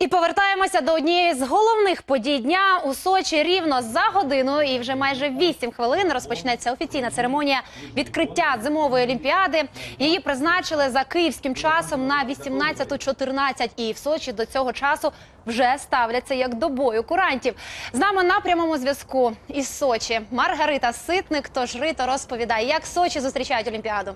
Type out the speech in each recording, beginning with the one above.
І повертаємося до однієї з головних подій дня у Сочі рівно за годину. І вже майже 8 хвилин розпочнеться офіційна церемонія відкриття зимової олімпіади. Її призначили за київським часом на 18.14. І в Сочі до цього часу вже ставляться як до бою курантів. З нами на прямому зв'язку із Сочі Маргарита Ситник. Тож Рито розповідає, як Сочі зустрічають олімпіаду.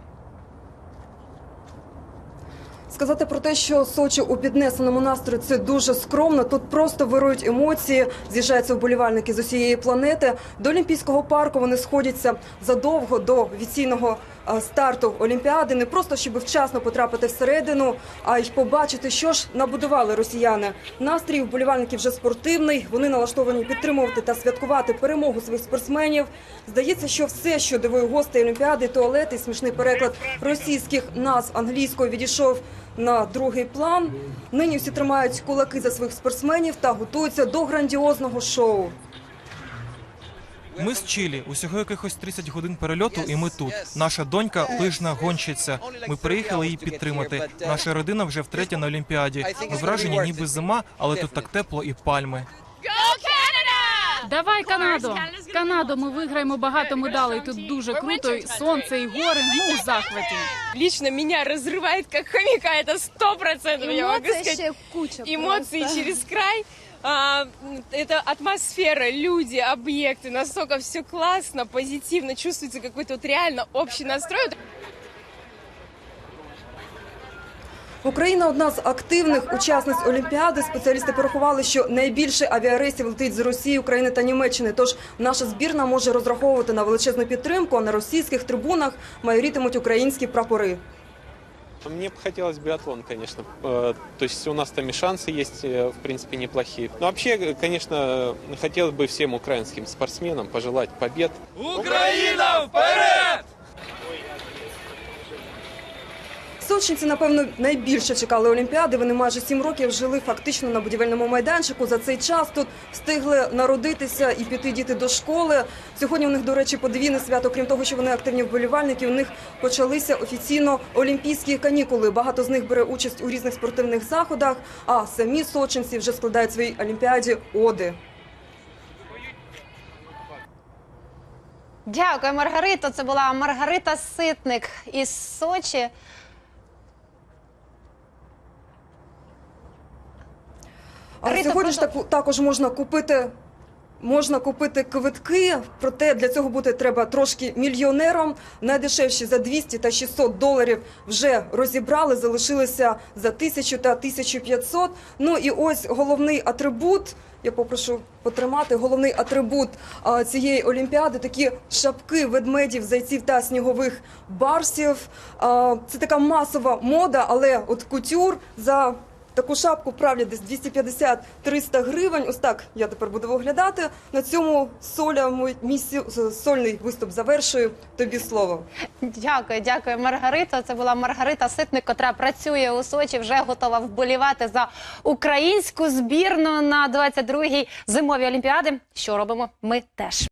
Сказати про те, що Сочі у піднесеному настрої це дуже скромно. Тут просто вирують емоції, з'їжджаються вболівальники з усієї планети. До Олімпійського парку вони сходяться задовго до офіційного е, старту Олімпіади. Не просто щоб вчасно потрапити всередину, а й побачити, що ж набудували росіяни. Настрій вболівальників вже спортивний. Вони налаштовані підтримувати та святкувати перемогу своїх спортсменів. Здається, що все, що дивує гостей Олімпіади, туалети, смішний переклад російських назв англійською відійшов на другий план. Нині всі тримають кулаки за своїх спортсменів та готуються до грандіозного шоу. Ми з Чилі. Усього якихось 30 годин перельоту, і ми тут. Наша донька лижна гонщиця. Ми приїхали її підтримати. Наша родина вже втретє на Олімпіаді. Ми вражені, ніби зима, але тут так тепло і пальми. Давай Канаду! Канаду, ми виграємо багато медалей. Тут дуже круто, і сонце і гори. Ми у захваті. лично меня разрывает как хомяка, это сто процентов, я могу Эмоций сказать. ще куча Эмоции просто. через край. А, это атмосфера, люди, объекты, настолько все классно, позитивно, чувствуется какой-то вот реально общий настрой. Україна одна з активних учасниць Олімпіади. Спеціалісти порахували, що найбільше авіарейсів летить з Росії, України та Німеччини. Тож наша збірна може розраховувати на величезну підтримку. А на російських трибунах майорітимуть українські прапори. Мне бы хотелось биатлон, конечно. Э, То есть у нас там и шансы есть, э, в принципе, неплохие. Но вообще, э, конечно, хотелось бы всем украинским спортсменам пожелать побед. Сочинці, напевно, найбільше чекали Олімпіади. Вони майже сім років жили фактично на будівельному майданчику. За цей час тут встигли народитися і піти діти до школи. Сьогодні у них, до речі, подвійне свято. Крім того, що вони активні вболівальники, у них почалися офіційно олімпійські канікули. Багато з них бере участь у різних спортивних заходах. А самі сочинці вже складають своїй олімпіаді оди. Дякую, Маргарито. Це була Маргарита Ситник із Сочі. А Рита, сьогодні ж таку- також можна купити. Можна купити квитки, проте для цього бути треба трошки мільйонером. Найдешевші за 200 та 600 доларів вже розібрали, залишилися за 1000 та 1500. Ну і ось головний атрибут. Я попрошу потримати головний атрибут а, цієї олімпіади. Такі шапки ведмедів, зайців та снігових барсів. А, це така масова мода, але от кутюр за Таку шапку правлять десь 250-300 гривень. Ось так я тепер буду виглядати. На цьому соля мій, сольний виступ завершую. Тобі слово. Дякую, дякую, Маргарита. Це була Маргарита Ситник, котра працює у Сочі, вже готова вболівати за українську збірну на 22-й зимовій олімпіади. Що робимо? Ми теж.